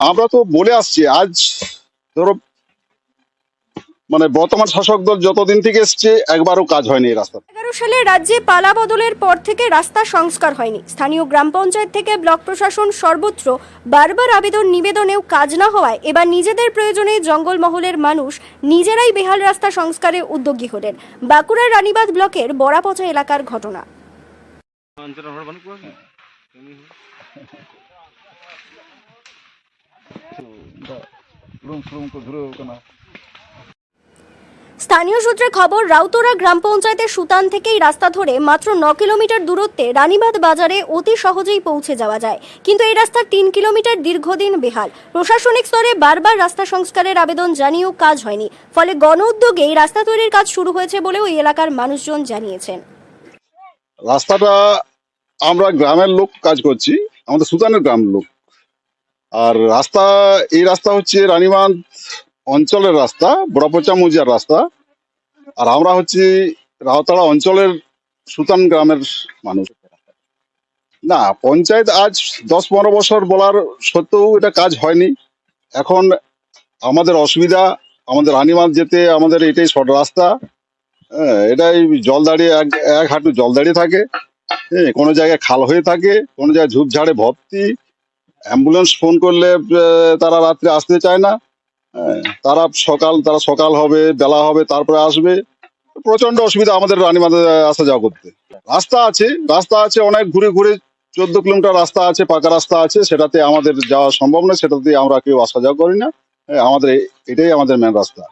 আমরা তো বলে আসছি আজ ধরো মানে বর্তমান শাসক দল যতদিন থেকে এসছে একবারও কাজ হয়নি এই রাস্তা এগারো সালে রাজ্যে পালা বদলের পর থেকে রাস্তা সংস্কার হয়নি। স্থানীয় গ্রাম পঞ্চায়েত থেকে ব্লক প্রশাসন সর্বত্র বারবার আবেদন নিবেদনেও কাজ না হওয়ায় এবার নিজেদের প্রয়োজনে জঙ্গলমহলের মানুষ নিজেরাই বেহাল রাস্তা সংস্কারে উদ্যোগী হলেন। বাঁকুড়ার রানীবাঁধ ব্লকের বড়াপচা এলাকার ঘটনা। স্থানীয় সূত্রে খবর, রাউতরা গ্রাম পঞ্চায়েতের সুতান থেকেই রাস্তা ধরে মাত্র ন কিলোমিটার দূরত্বে রানীবাঁধ বাজারে অতি সহজেই পৌঁছে যাওয়া যায়। কিন্তু এই রাস্তা তিন কিলোমিটার দীর্ঘদিন বেহাল। প্রশাসনিক স্তরে বারবার রাস্তা সংস্কারের আবেদন জানিয়েও কাজ হয়নি। ফলে গণ উদ্যোগে এই রাস্তা তৈরির কাজ শুরু হয়েছে বলেও এই এলাকার মানুষজন জানিয়েছেন। রাস্তাটা আমরা গ্রামের লোক কাজ করছি, আমাদের সুতানের গ্রাম লোক। আর রাস্তা, এই রাস্তা হচ্ছে রানীবাঁধ অঞ্চলের রাস্তা, বড়পচা মৌজার রাস্তা। আর আমরা হচ্ছি রাহতাড়া অঞ্চলের সুতান গ্রামের মানুষ। না, পঞ্চায়েত আজ দশ পনেরো বছর বলার সত্ত্বেও এটা কাজ হয়নি। এখন আমাদের অসুবিধা, আমাদের রানীবাঁধ যেতে আমাদের এটাই শর্ট রাস্তা। হ্যাঁ এটাই জল দাঁড়িয়ে, এক এক হাঁটু জল দাঁড়িয়ে থাকে। হ্যাঁ কোনো জায়গায় খাল হয়ে থাকে, কোনো জায়গায় ঝোপঝাড়ে ভর্তি। অ্যাম্বুলেন্স ফোন করলে তারা রাত্রে আসতে চায় না। তারা সকাল তারা সকাল হবে, বেলা হবে, তারপরে আসবে। প্রচণ্ড অসুবিধা আমাদের রানীবাঁধে আসা যাওয়া করতে। রাস্তা আছে রাস্তা আছে অনেক ঘুরে ঘুরে, চোদ্দ কিলোমিটার রাস্তা আছে, পাকা রাস্তা আছে, সেটাতে আমাদের যাওয়া সম্ভব নয়, সেটাতে আমরা কেউ আসা যাওয়া করি না। আমাদের এটাই আমাদের মেন রাস্তা।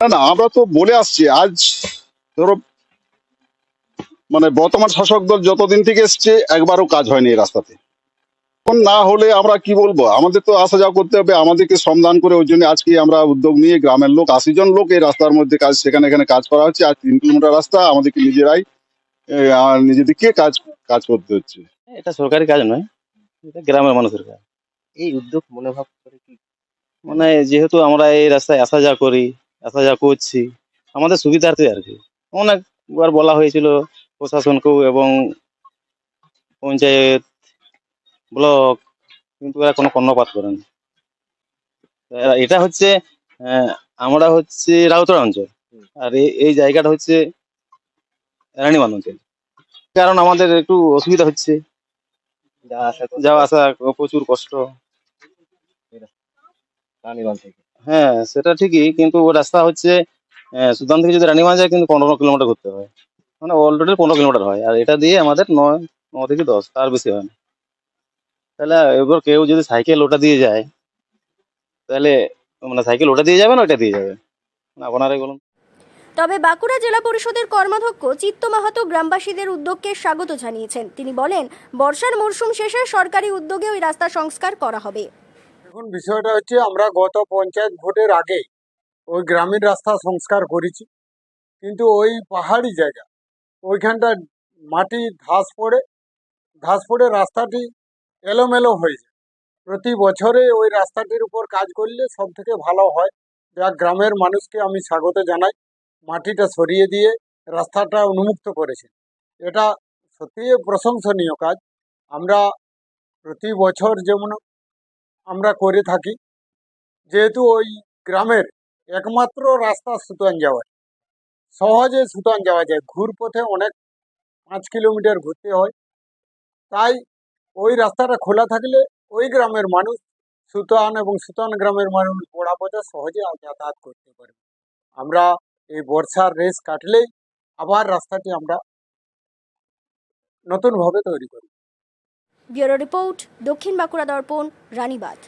না না, আমরা তো বলে আসছি, আজ ধরো মানে বর্তমান শাসক দল যতদিন থেকে এসছে, একবারও কাজ হয়নি এই রাস্তাতে। না হলে আমরা কি বলব? আমাদের তো আসা যাওয়া করতে হবে আমাদেরকে শ্রমদান করে ওই জন্য আজকে আমরা উদ্যোগ নিয়ে গ্রামের লোক আশি জন লোক এই রাস্তার মধ্যে কাজ সেখানে এখানে কাজ করা হচ্ছে। আর তিন কিলোমিটার রাস্তা আমাদেরকে নিজেরাই নিজেদেরকে কাজ কাজ করতে হচ্ছে। এটা সরকারি কাজ নয় এটা গ্রামের মানুষের কাজ। এই উদ্যোগ মনোভাব করে কি? মানে যেহেতু আমরা এই রাস্তায় আসা যাওয়া করি আসা যাওয়া করছি আমাদের সুবিধার্থে আর কি। অনেকবার বলা হয়েছিল প্রশাসনকেও এবং পঞ্চায়েত ব্লক কিন্তু এরা কোনো কর্ণপাত করেনি এরা- এটা হচ্ছে আমরা হচ্ছে রাউতরা অঞ্চল। আর এই- জায়গাটা হচ্ছে রানীবান্ধ অঞ্চল কারণ আমাদের একটু অসুবিধা হচ্ছে। যাওয়া আসা প্রচুর কষ্ট। থেকে। হ্যাঁ সেটা ঠিকই কিন্তু রাস্তা হচ্ছে সুদান থেকে যদি রানীগঞ্জ যায় কিন্তু পনেরো কিলোমিটার ঘুরতে হয়। মানে অলরেডি পনেরো কিলোমিটার হয়। আর এটা দিয়ে আমাদের নয় ন থেকে দশ তার বেশি হয় না। তাহলে এবার কেউ যদি সাইকেল ওটা দিয়ে যায় তাহলে মানে সাইকেল ওটা দিয়ে যাবে না ওটা দিয়ে যাবে? আপনারাই বলুন। তবে বাঁকুড়া জেলা পরিষদের কর্মাধ্যক্ষ চিত্ত মাহাতো গ্রামবাসীদের উদ্যোগকে স্বাগত জানিয়েছেন। তিনি বলেন বর্ষার মরশুম শেষে সরকারি উদ্যোগে ওই রাস্তা সংস্কার করা হবে। এখন বিষয়টা হচ্ছে আমরা গত পঞ্চায়েত ভোটের আগে ওই গ্রামীণ রাস্তা সংস্কার করেছি কিন্তু ওই পাহাড়ি জায়গা ওইখানটা মাটি ধস পড়ে ধস পড়ে রাস্তাটি এলোমেলো হয়ে যায়। প্রতি বছরে ওই রাস্তাটির উপর কাজ করলে সব থেকে ভালো হয়। যা গ্রামের মানুষকে আমি স্বাগত জানাই। মাটিটা সরিয়ে দিয়ে রাস্তাটা উন্মুক্ত করেছে। এটা সত্যিই প্রশংসনীয় কাজ। আমরা প্রতি বছর যেমন আমরা করে থাকি, যেহেতু ওই গ্রামের একমাত্র রাস্তা সুতান যাওয়ার। সহজে সুতান যাওয়া যায়। ঘুরপথে অনেক পাঁচ কিলোমিটার ঘুরতে হয়। তাই ওই রাস্তাটা খোলা থাকলে ওই গ্রামের মানুষ, সুতান এবং সুতান গ্রামের মানুষ পথে সহজে যাতায়াত করতে পারবে। আমরা এই বর্ষার রেস কাটলেই আবার রাস্তাটি আমরা নতুনভাবে তৈরি করি। ব্যুরো রিপোর্ট, দক্ষিণ বাঁকুড়া দর্পণ, রানীবাঁধ।